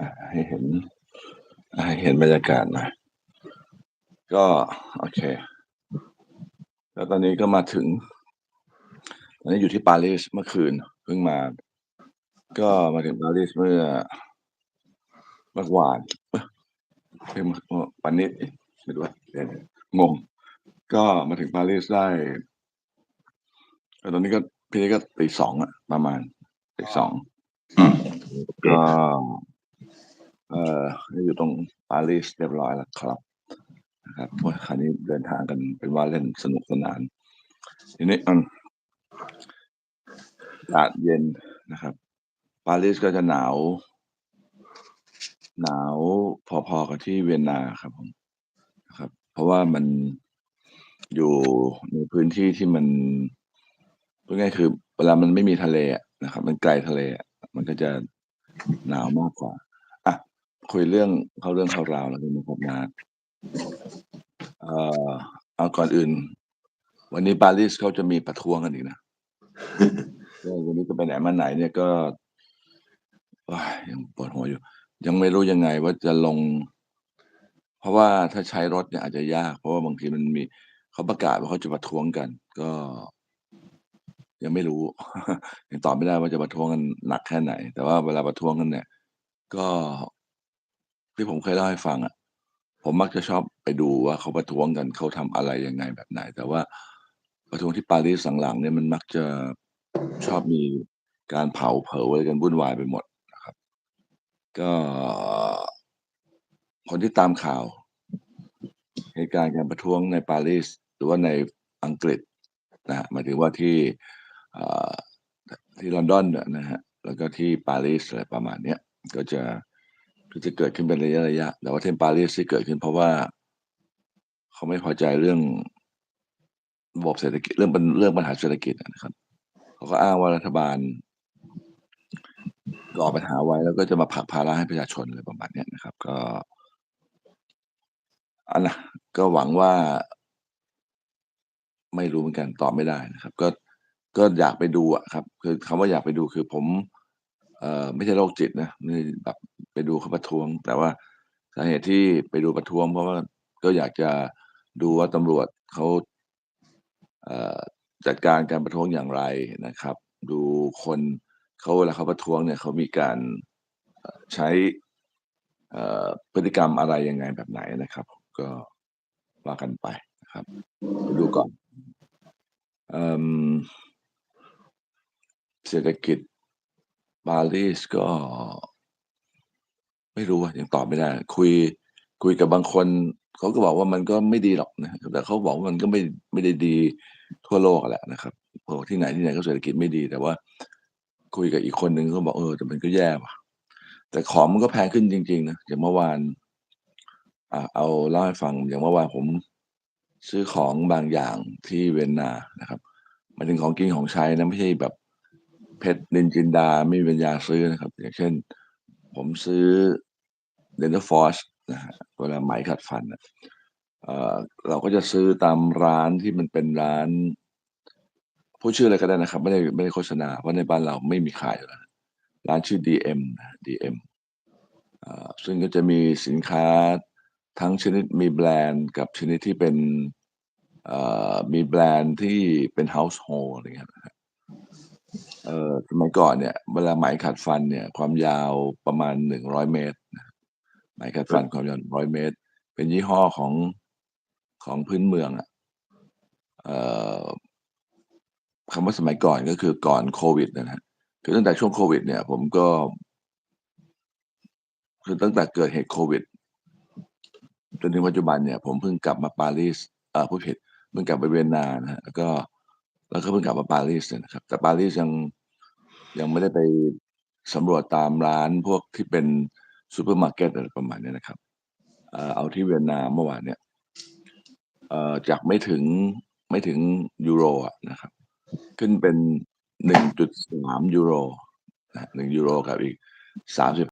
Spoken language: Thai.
อ่าให้เห็นอ่าให้เห็นบรรยากาศหน่อยก็ โอเค แล้วตอนนี้ก็มาถึง ตอนนี้อยู่ที่ปารีสเมื่อคืนเพิ่งมา ก็มาถึงปารีสเมื่อเมื่อวานเอ้ยเพิ่งเมื่อวันนี้เอ๊ะไม่รู้ว่าเดี๋ยวงง ก็มาถึงปารีสได้เอ่อตอนนี้ก็พี่นี้ก็ตีสองอะประมาณตีสองอืมก็ เอ่ออยู่ตรงปารีสเรียบร้อยแล้วครับนะครับคราวนี้เดินทางกันเป็นว่าเล่นสนุกสนาน ทีนี้อืมอากาศเย็นนะครับ ปารีสก็จะหนาว หนาวพอๆกับที่เวียนนาครับผมนะครับ เพราะว่ามันอยู่ในพื้นที่ที่มันพูดง่ายๆคือ เวลามันไม่มีทะเลนะครับ มันไกลทะเล มันก็จะหนาวมากกว่า คุยเรื่องเข้าเรื่องเข้าราวแล้วกันนะครับนะเอ่อเอาก่อนอื่น วันนี้ปารีสเขาจะมีประท้วงกันอีกนะก็วันนี้จะไปไหนมาไหนเนี่ยก็ว้ายยังปวดหัวอยู่ ยังไม่รู้ยังไงว่าจะลง เพราะว่าถ้าใช้รถเนี่ยอาจจะยาก เพราะว่าบางทีมันมีเขาประกาศว่าเขาจะประท้วงกัน ก็ ยังไม่รู้ยังตอบไม่ได้ว่าจะประท้วงกันหนักแค่ไหน แต่ว่าเวลาประท้วงกันเนี่ย ก็ ที่ผมเคยเล่าให้ฟังอะ ผมมักจะชอบไปดูว่าเขาประท้วงกันเขาทำอะไรยังไงแบบไหน แต่ว่าประท้วงที่ปารีสหลังๆเนี่ยมันมักจะชอบมีการเผาเผาอะไรกันวุ่นวายไปหมดนะครับ ก็คนที่ตามข่าว เหตุการณ์การประท้วงในปารีสหรือว่าในอังกฤษนะฮะหมายถึงว่าที่ที่ลอนดอนเนี่ยนะฮะแล้วก็ที่ปารีสอะไรประมาณเนี้ยก็จะ ก็จะเกิดขึ้นเป็นระยะระยะ แต่ว่าเที่ปารีสที่เกิดขึ้น เพราะว่า เขาไม่พอใจเรื่องระบบเศรษฐกิจเรื่องปัญเรื่องปัญหาเศรษฐกิจนะครับ เขาก็อ้างว่ารัฐบาลก่อปัญหาไว้แล้วก็จะมาผลักภาระให้ประชาชนอะไรประมาณนี้นะครับ ก็อันนะก็หวังว่าไม่รู้เหมือนกันตอบไม่ได้นะครับ ก็ก็อยากไปดูอะครับ คือคำว่าอยากไปดูคือผม เอ่อไม่ใช่โรคจิตนะไม่แบบไปดูเขาประท้วง แต่ว่าสาเหตุที่ไปดูประท้วง เพราะว่าก็อยากจะดูว่าตำรวจเขาเอ่อจัดการการประท้วงอย่างไรนะครับ ดูคนเขาเวลาเขาประท้วงเนี่ยเขามีการใช้เอ่อพฤติกรรมอะไรยังไงแบบไหนนะครับ ก็ว่ากันไปนะครับ ดูก่อนเอ่อเศรษฐกิจ ปารีสก็ ไม่รู้อะยังตอบไม่ได้ คุย คุยกับบางคน เขาก็บอกว่ามันก็ไม่ดีหรอกนะแต่เขาบอกว่ามันก็ไม่ไม่ได้ดีทั่วโลกอะแหละนะครับโอ้ที่ไหนที่ไหนก็เศรษฐกิจไม่ดี แต่ว่า คุยกับอีกคนหนึ่งเขาบอกเออแต่มันก็แย่ว่ะ แต่ของมันก็แพงขึ้นจริง ๆ นะอย่างเมื่อวานอ่าเอาเล่าให้ฟังอย่างเมื่อวานผมซื้อของบางอย่างที่เวียนนานะครับหมายถึงของกินของใช้นะไม่ใช่แบบ เพชรนินจินดาไม่มีปัญญาซื้อนะครับ อย่างเช่น ผมซื้อเดนเตอร์ฟอร์นะฮะเวลาไหมขัดฟันอะเอ่อเราก็จะซื้อตามร้านที่มันเป็นร้านพูดชื่ออะไรก็ได้นะครับ ไม่ได้ไม่ได้โฆษณาเพราะในบ้านเราไม่มีขายอยู่แล้วร้านชื่อ DM DM เอ่อซึ่งก็จะมีสินค้าทั้งชนิดมีแบรนด์กับชนิดที่เป็นมีแบรนด์ที่เป็น household อะไรเงี้ยนะฮะ เอ่อสมัยก่อนเนี่ย เวลาไหมขัดฟันเนี่ย ความยาวประมาณ100เมตรนะไหมขัดฟันความยาว100เมตร เป็นยี่ห้อของของพื้นเมืองอะเอ่อคำว่าสมัยก่อนก็คือก่อนโควิดนะฮะคือตั้งแต่ช่วงโควิด เนี่ย ผมก็คือตั้งแต่เกิดเหตุโควิดจนถึงปัจจุบันเนี่ย ผมเพิ่งกลับมาปารีสเอ่อผู้ผิดเพิ่งกลับไปเวียนนานะฮะแล้วก็ แล้วก็เพิ่งกลับมาปารีสเนี่ยนะครับ แต่ปารีสยังยังไม่ได้ไปสำรวจตามร้านพวกที่เป็นซูเปอร์มาร์เก็ตอะไรประมาณนี้นะครับเอาที่เวียนนาเมื่อวานเนี่ยจากไม่ถึงไม่ถึงยูโรนะครับ ขึ้นเป็น1.3ยูโรหนะ1ยูโรกับอีก30